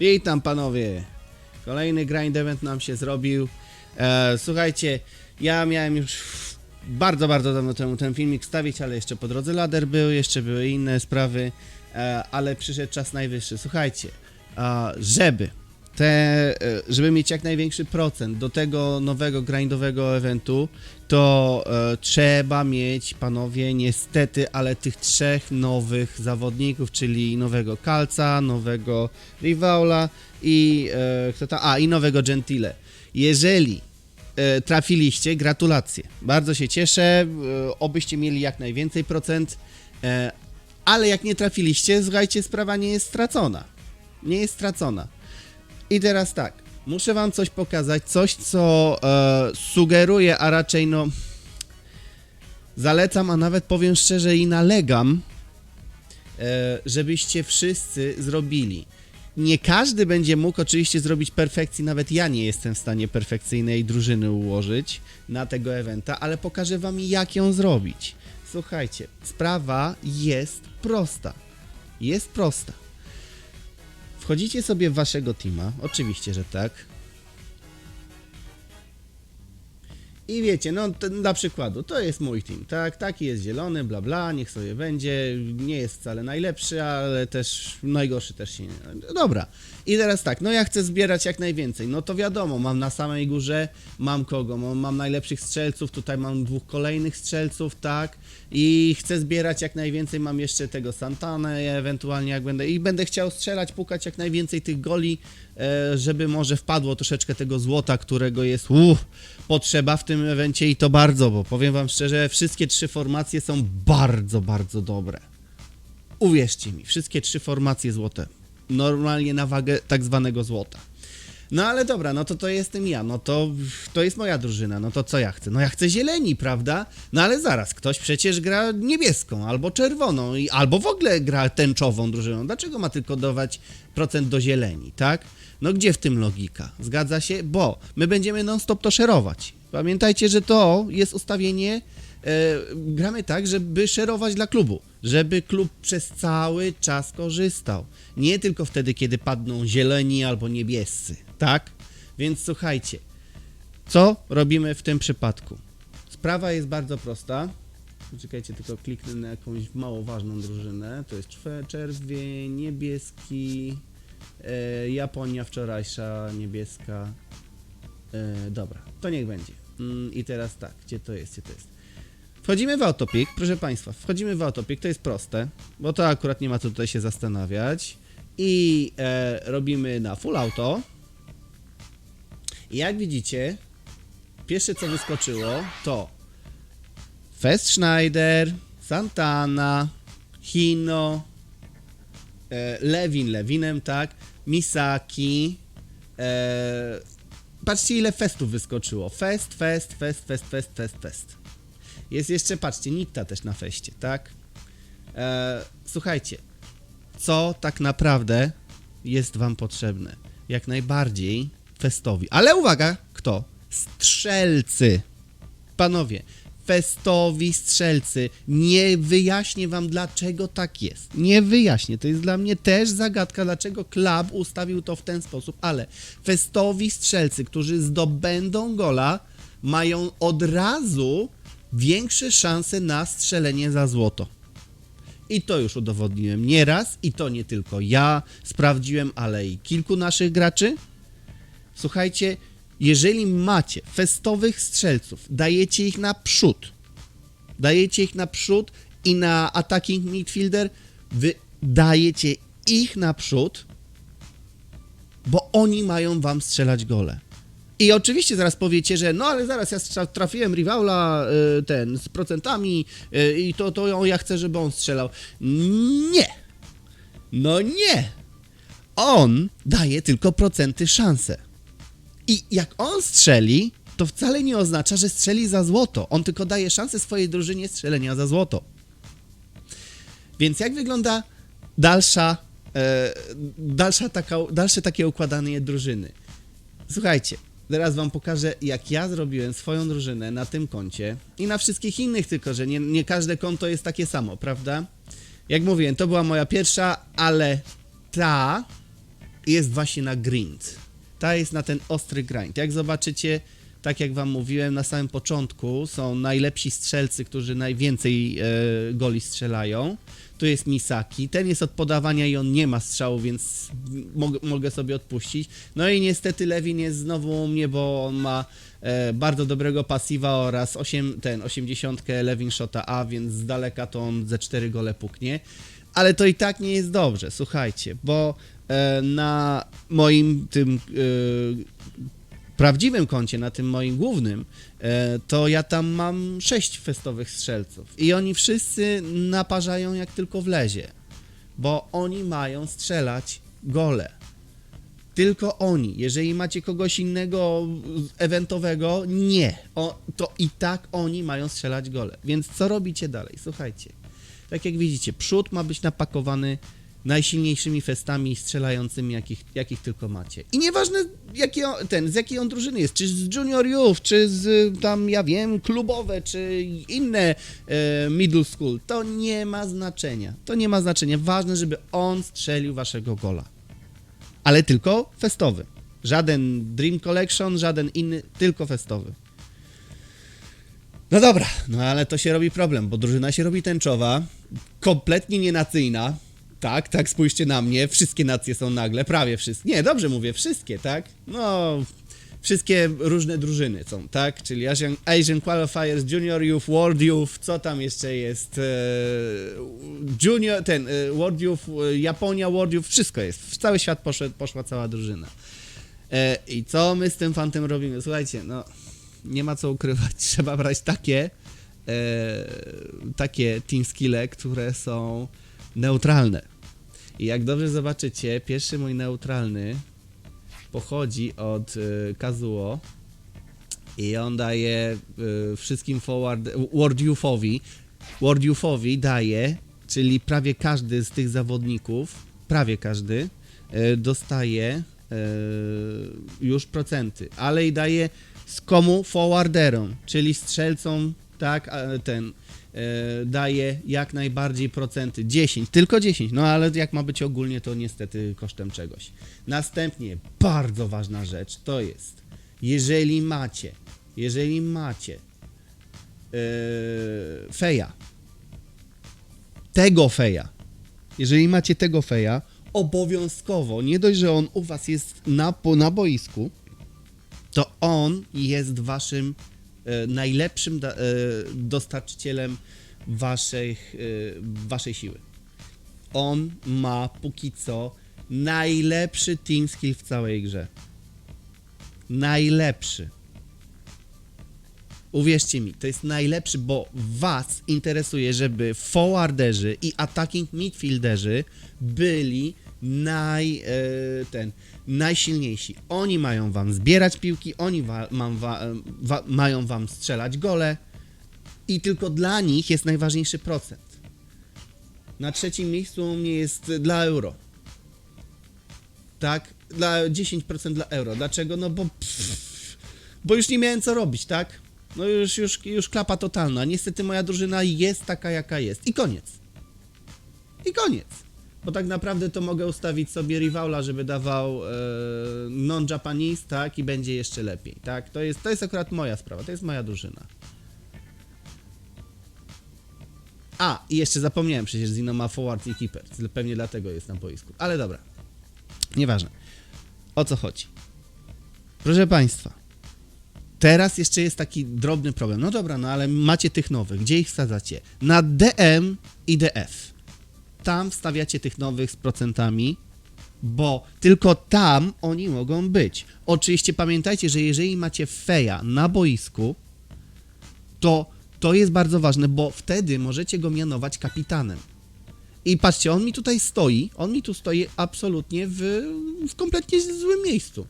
Witam panowie. Kolejny grind event nam się zrobił. E, słuchajcie, ja miałem już bardzo, bardzo dawno temu ten filmik stawić, ale jeszcze po drodze lader był, jeszcze były inne sprawy, e, ale przyszedł czas najwyższy. Słuchajcie, a, żeby te, e, żeby mieć jak największy procent do tego nowego grindowego eventu, to e, trzeba mieć, panowie, niestety, ale tych trzech nowych zawodników, czyli nowego Kalca, nowego Rivaula i e, kto tam, a i nowego Gentile. Jeżeli e, trafiliście, gratulacje. Bardzo się cieszę, e, obyście mieli jak najwięcej procent, e, ale jak nie trafiliście, słuchajcie, sprawa nie jest stracona. Nie jest stracona. I teraz tak, muszę wam coś pokazać, coś co e, sugeruje, a raczej no zalecam, a nawet powiem szczerze i nalegam, e, żebyście wszyscy zrobili. Nie każdy będzie mógł oczywiście zrobić perfekcji, nawet ja nie jestem w stanie perfekcyjnej drużyny ułożyć na tego eventa, ale pokażę wam jak ją zrobić. Słuchajcie, sprawa jest prosta. Jest prosta. Wchodzicie sobie w waszego teama, oczywiście, że tak. I wiecie, no dla przykładu, to jest mój team, tak? Taki jest zielony, bla bla, niech sobie będzie. Nie jest wcale najlepszy, ale też najgorszy też się nie. Dobra. I teraz tak, no ja chcę zbierać jak najwięcej. No to wiadomo, mam na samej górze, mam kogo? Mam, mam najlepszych strzelców, tutaj mam dwóch kolejnych strzelców, tak? I chcę zbierać jak najwięcej, mam jeszcze tego Santanę, ewentualnie jak będę. I będę chciał strzelać, pukać jak najwięcej tych goli, e, żeby może wpadło troszeczkę tego złota, którego jest uff, potrzeba w tym evencie i to bardzo, bo powiem wam szczerze, wszystkie trzy formacje są bardzo, bardzo dobre. Uwierzcie mi, wszystkie trzy formacje złote. Normalnie na wagę tak zwanego złota. No ale dobra, no to to jestem ja, no to to jest moja drużyna, no to co ja chcę? No ja chcę zieleni, prawda? No ale zaraz, ktoś przecież gra niebieską albo czerwoną, i, albo w ogóle gra tęczową drużyną. Dlaczego ma tylko dawać procent do zieleni, tak? No gdzie w tym logika? Zgadza się? Bo my będziemy non-stop to szerować. Pamiętajcie, że to jest ustawienie e, gramy tak, żeby szerować dla klubu, żeby klub przez cały czas korzystał. Nie tylko wtedy, kiedy padną zieleni albo niebiescy, tak? Więc słuchajcie, co robimy w tym przypadku? Sprawa jest bardzo prosta. Czekajcie, tylko kliknę na jakąś mało ważną drużynę. To jest czerwień, niebieski, e, Japonia wczorajsza, niebieska. E, dobra, to niech będzie. Mm, I teraz tak, gdzie to jest, gdzie to jest? Wchodzimy w autopik, proszę Państwa, wchodzimy w autopik, to jest proste, bo to akurat nie ma co tutaj się zastanawiać. I e, robimy na full auto. I jak widzicie, pierwsze co wyskoczyło to Fest Schneider, Santana, Hino, e, Lewin Lewinem, tak, Misaki. E, patrzcie ile festów wyskoczyło. Fest, fest, fest, fest, fest, fest, fest. Jest jeszcze, patrzcie, Nitta też na feście, tak? E, słuchajcie, co tak naprawdę jest wam potrzebne? Jak najbardziej festowi. Ale uwaga, kto? Strzelcy. Panowie, festowi strzelcy. Nie wyjaśnię wam dlaczego tak jest. Nie wyjaśnię. To jest dla mnie też zagadka, dlaczego klub ustawił to w ten sposób, ale festowi strzelcy, którzy zdobędą gola, mają od razu większe szanse na strzelenie za złoto. I to już udowodniłem nieraz, i to nie tylko ja sprawdziłem, ale i kilku naszych graczy. Słuchajcie, jeżeli macie festowych strzelców, dajecie ich na przód, dajecie ich na przód i na attacking midfielder, wy dajecie ich na przód, bo oni mają wam strzelać gole. I oczywiście zaraz powiecie, że no ale zaraz ja trafiłem Rivaula y, ten z procentami y, i to, to ja chcę, żeby on strzelał. Nie! No nie! On daje tylko procenty szanse. I jak on strzeli, to wcale nie oznacza, że strzeli za złoto. On tylko daje szansę swojej drużynie strzelenia za złoto. Więc jak wygląda dalsza, e, dalsza taka, dalsze takie układanie drużyny? Słuchajcie, teraz wam pokażę, jak ja zrobiłem swoją drużynę na tym koncie i na wszystkich innych, tylko że nie, nie każde konto jest takie samo, prawda? Jak mówiłem, to była moja pierwsza, ale ta jest właśnie na grind. Ta jest na ten ostry grind. Jak zobaczycie, tak jak wam mówiłem, na samym początku są najlepsi strzelcy, którzy najwięcej e, goli strzelają. Tu jest Misaki, ten jest od podawania i on nie ma strzału, więc mogę, mogę sobie odpuścić. No i niestety Lewin jest znowu u mnie, bo on ma e, bardzo dobrego pasiva oraz 8, ten 80 Lewin Shota A, więc z daleka to on ze 4 gole puknie. Ale to i tak nie jest dobrze, słuchajcie, bo na moim tym e, prawdziwym koncie, na tym moim głównym, e, to ja tam mam sześć festowych strzelców i oni wszyscy naparzają jak tylko wlezie, bo oni mają strzelać gole. Tylko oni. Jeżeli macie kogoś innego eventowego, nie. O, to i tak oni mają strzelać gole. Więc co robicie dalej? Słuchajcie. Tak jak widzicie, przód ma być napakowany najsilniejszymi festami strzelającymi, jakich, jakich tylko macie. I nieważne jaki on, ten, z jakiej on drużyny jest, czy z Junior Youth, czy z tam, ja wiem, klubowe, czy inne e, middle school, to nie ma znaczenia. To nie ma znaczenia. Ważne, żeby on strzelił waszego gola. Ale tylko festowy. Żaden Dream Collection, żaden inny, tylko festowy. No dobra, no ale to się robi problem, bo drużyna się robi tęczowa, kompletnie nienacyjna. Tak, tak, spójrzcie na mnie, wszystkie nacje są nagle, prawie wszystkie. Nie, dobrze mówię, wszystkie, tak? No, wszystkie różne drużyny są, tak? Czyli Asian, Asian Qualifiers, Junior Youth, World Youth, co tam jeszcze jest? E, junior, ten, e, World Youth, e, Japonia, World Youth, wszystko jest. W cały świat poszedł, poszła cała drużyna. I co my z tym fantem robimy? Słuchajcie, no, nie ma co ukrywać, trzeba brać takie, takie team skille, które są neutralne. I jak dobrze zobaczycie, pierwszy mój neutralny pochodzi od y, Kazuo i on daje y, wszystkim forward, World Youthowi, World Youthowi daje, czyli prawie każdy z tych zawodników, prawie każdy, y, dostaje y, już procenty, ale i daje z komu forwarderom, czyli strzelcom, tak, ten daje jak najbardziej procenty. 10, tylko 10, no ale jak ma być ogólnie, to niestety kosztem czegoś. Następnie, bardzo ważna rzecz to jest, jeżeli macie, jeżeli macie e, feja, tego feja, jeżeli macie tego feja, obowiązkowo, nie dość, że on u was jest na, na boisku, to on jest waszym e, najlepszym da, e, dostarczycielem waszych, e, waszej siły. On ma póki co najlepszy team skill w całej grze. Najlepszy. Uwierzcie mi, to jest najlepszy, bo was interesuje, żeby forwarderzy i attacking midfielderzy byli naj, e, ten, najsilniejsi. Oni mają wam zbierać piłki, oni wa, mam, wa, e, wa, mają wam strzelać gole i tylko dla nich jest najważniejszy procent. Na trzecim miejscu u mnie jest dla euro. Tak? Dla 10% dla euro. Dlaczego? No bo pff, bo już nie miałem co robić, tak? No już, już, już klapa totalna. Niestety moja drużyna jest taka, jaka jest. I koniec. I koniec. Bo tak naprawdę to mogę ustawić sobie rivala, żeby dawał e, non-Japanese, tak? I będzie jeszcze lepiej, tak? To jest, to jest akurat moja sprawa, to jest moja drużyna. A, i jeszcze zapomniałem, przecież Zino ma forward i keeper. Pewnie dlatego jest na boisku. Ale dobra. Nieważne. O co chodzi? Proszę Państwa, teraz jeszcze jest taki drobny problem. No dobra, no ale macie tych nowych. Gdzie ich wsadzacie? Na DM i DF. Tam wstawiacie tych nowych z procentami, bo tylko tam oni mogą być. Oczywiście pamiętajcie, że jeżeli macie feja na boisku, to to jest bardzo ważne, bo wtedy możecie go mianować kapitanem. I patrzcie, on mi tutaj stoi, on mi tu stoi absolutnie w, w kompletnie złym miejscu.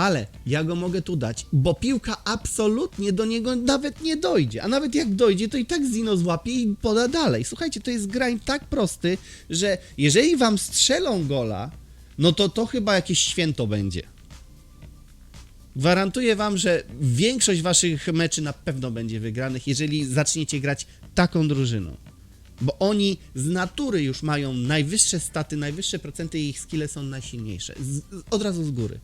Ale ja go mogę tu dać, bo piłka absolutnie do niego nawet nie dojdzie. A nawet jak dojdzie, to i tak Zino złapie i poda dalej. Słuchajcie, to jest grind tak prosty, że jeżeli wam strzelą gola, no to to chyba jakieś święto będzie. Gwarantuję wam, że większość waszych meczy na pewno będzie wygranych, jeżeli zaczniecie grać taką drużyną. Bo oni z natury już mają najwyższe staty, najwyższe procenty i ich skille są najsilniejsze. Z, od razu z góry.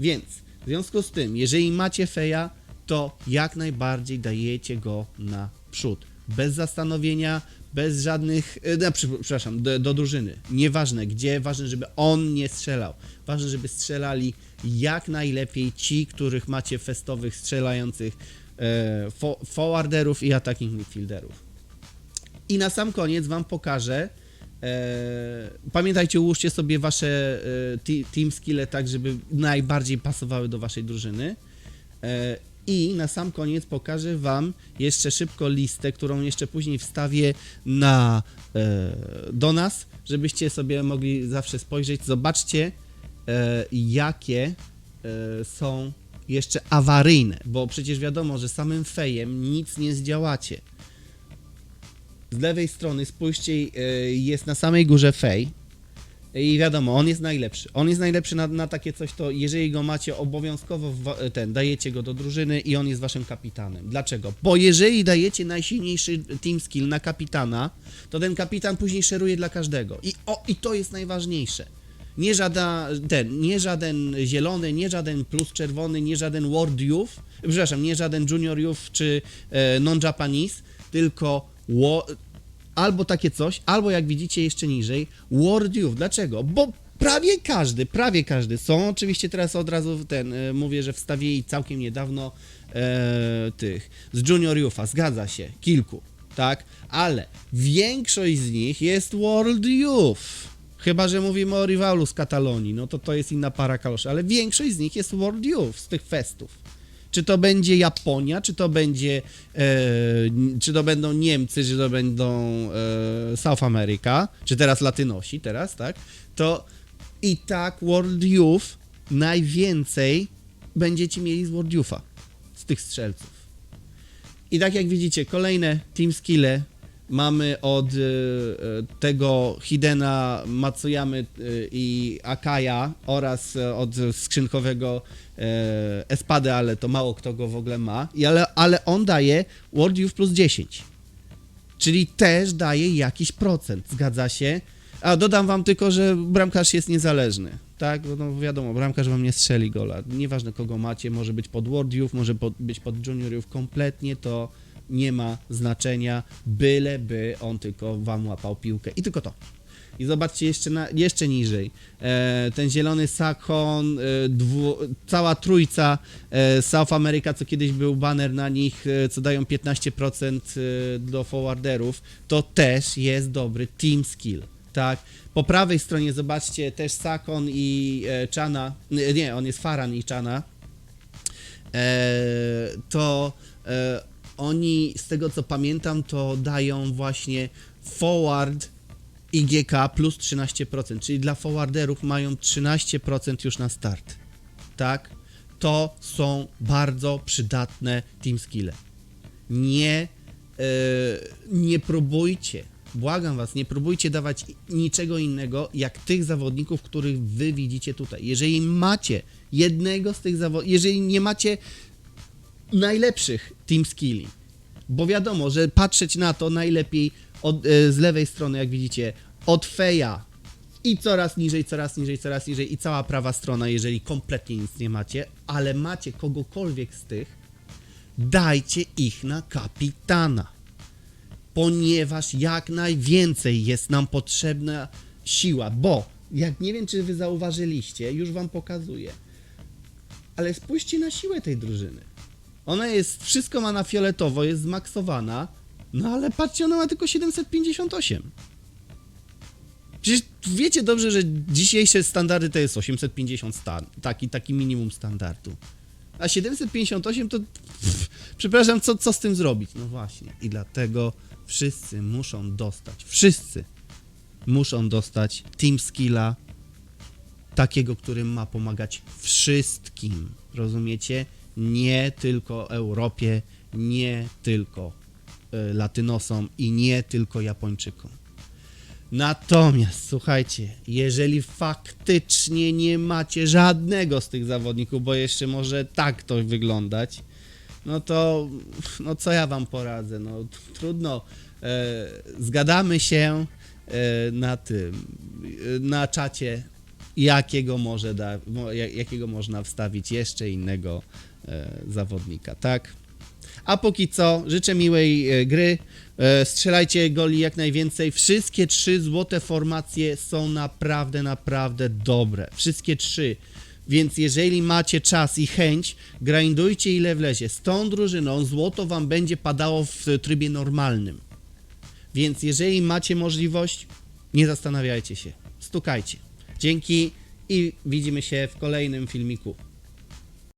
Więc w związku z tym, jeżeli macie feja, to jak najbardziej dajecie go na przód. Bez zastanowienia, bez żadnych. e, przepraszam, do, do drużyny. Nieważne gdzie, ważne, żeby on nie strzelał. Ważne, żeby strzelali jak najlepiej ci, których macie festowych, strzelających e, fo, forwarderów i attacking midfielderów. I na sam koniec Wam pokażę. E, pamiętajcie, ułóżcie sobie Wasze e, team skille tak, żeby najbardziej pasowały do Waszej drużyny. E, I na sam koniec pokażę Wam jeszcze szybko listę, którą jeszcze później wstawię na, do nas, żebyście sobie mogli zawsze spojrzeć. Zobaczcie, jakie są jeszcze awaryjne, bo przecież wiadomo, że samym fejem nic nie zdziałacie. Z lewej strony spójrzcie, e, jest na samej górze Fej. I wiadomo, on jest najlepszy. On jest najlepszy na, na takie coś, to jeżeli go macie obowiązkowo, wa- ten, dajecie go do drużyny i on jest waszym kapitanem. Dlaczego? Bo jeżeli dajecie najsilniejszy team skill na kapitana, to ten kapitan później szeruje dla każdego. I, o, i to jest najważniejsze. Nie żaden, ten, nie żaden zielony, nie żaden plus czerwony, nie żaden World Youth, przepraszam, nie żaden Junior Youth czy e, Non-Japanese, tylko albo takie coś, albo jak widzicie jeszcze niżej, Youth. Dlaczego? Bo prawie każdy, prawie każdy, są oczywiście teraz od razu ten, e, mówię, że wstawili całkiem niedawno e, tych, z Junior Youtha, zgadza się, kilku, tak, ale większość z nich jest World Youth. Chyba, że mówimy o rivalu z Katalonii, no to to jest inna para kaloszy, ale większość z nich jest World Youth z tych festów. Czy to będzie Japonia, czy to będzie, e, czy to będą Niemcy, czy to będą e, South America, czy teraz Latynosi, teraz, tak? To i tak World Youth najwięcej będziecie mieli z World Youtha, z tych strzelców. I tak jak widzicie, kolejne team skille mamy od e, e, tego Hidena, Matsuyamy e, i Akaya oraz od skrzynkowego Espady, ale to mało kto go w ogóle ma. I ale, ale on daje World Youth plus 10. Czyli też daje jakiś procent, zgadza się? A dodam wam tylko, że bramkarz jest niezależny. Tak, no wiadomo, bramkarz wam nie strzeli gola. Nieważne kogo macie, może być pod Youth, może pod, być pod Junior Youth, kompletnie to nie ma znaczenia, byleby on tylko wam łapał piłkę. I tylko to. I zobaczcie jeszcze, na, jeszcze niżej. E, ten zielony Sakon, e, dwu, cała trójca e, South America, co kiedyś był banner na nich, e, co dają 15% e, do forwarderów, to też jest dobry team skill. Tak. Po prawej stronie zobaczcie też Sakon i e, Chana. Nie, on jest Faran i Chana. E, to e, oni, z tego co pamiętam, to dają właśnie forward IGK plus 13%, czyli dla forwarderów mają 13% już na start. Tak? To są bardzo przydatne team skille. Nie, e, nie próbujcie, błagam was, nie próbujcie dawać niczego innego, jak tych zawodników, których wy widzicie tutaj. Jeżeli macie jednego z tych zawodników, jeżeli nie macie najlepszych team skilli, bo wiadomo, że patrzeć na to najlepiej od, e, z lewej strony, jak widzicie, od feja i coraz niżej, coraz niżej, coraz niżej i cała prawa strona, jeżeli kompletnie nic nie macie, ale macie kogokolwiek z tych, dajcie ich na kapitana. Ponieważ jak najwięcej jest nam potrzebna siła, bo jak nie wiem, czy wy zauważyliście, już wam pokazuję, ale spójrzcie na siłę tej drużyny. Ona jest, wszystko ma na fioletowo, jest zmaksowana, no ale patrzcie, ona ma tylko 758. Przecież wiecie dobrze, że dzisiejsze standardy to jest 850 stan, taki, taki minimum standardu. A 758 to, pff, przepraszam, co, co z tym zrobić? No właśnie, i dlatego wszyscy muszą dostać, wszyscy muszą dostać Team Skilla, takiego, który ma pomagać wszystkim. Rozumiecie? Nie tylko Europie, nie tylko y, Latynosom i nie tylko Japończykom. Natomiast słuchajcie, jeżeli faktycznie nie macie żadnego z tych zawodników, bo jeszcze może tak to wyglądać, no to no co ja wam poradzę? No trudno. e, zgadamy się e, na tym, e, na czacie, jakiego, może da, jakiego można wstawić jeszcze innego e, zawodnika, tak? A póki co, życzę miłej e, gry. E, strzelajcie goli jak najwięcej. Wszystkie trzy złote formacje są naprawdę, naprawdę dobre. Wszystkie trzy. Więc jeżeli macie czas i chęć, grindujcie ile wlezie. Z tą drużyną złoto wam będzie padało w trybie normalnym. Więc jeżeli macie możliwość, nie zastanawiajcie się. Stukajcie. Dzięki i widzimy się w kolejnym filmiku.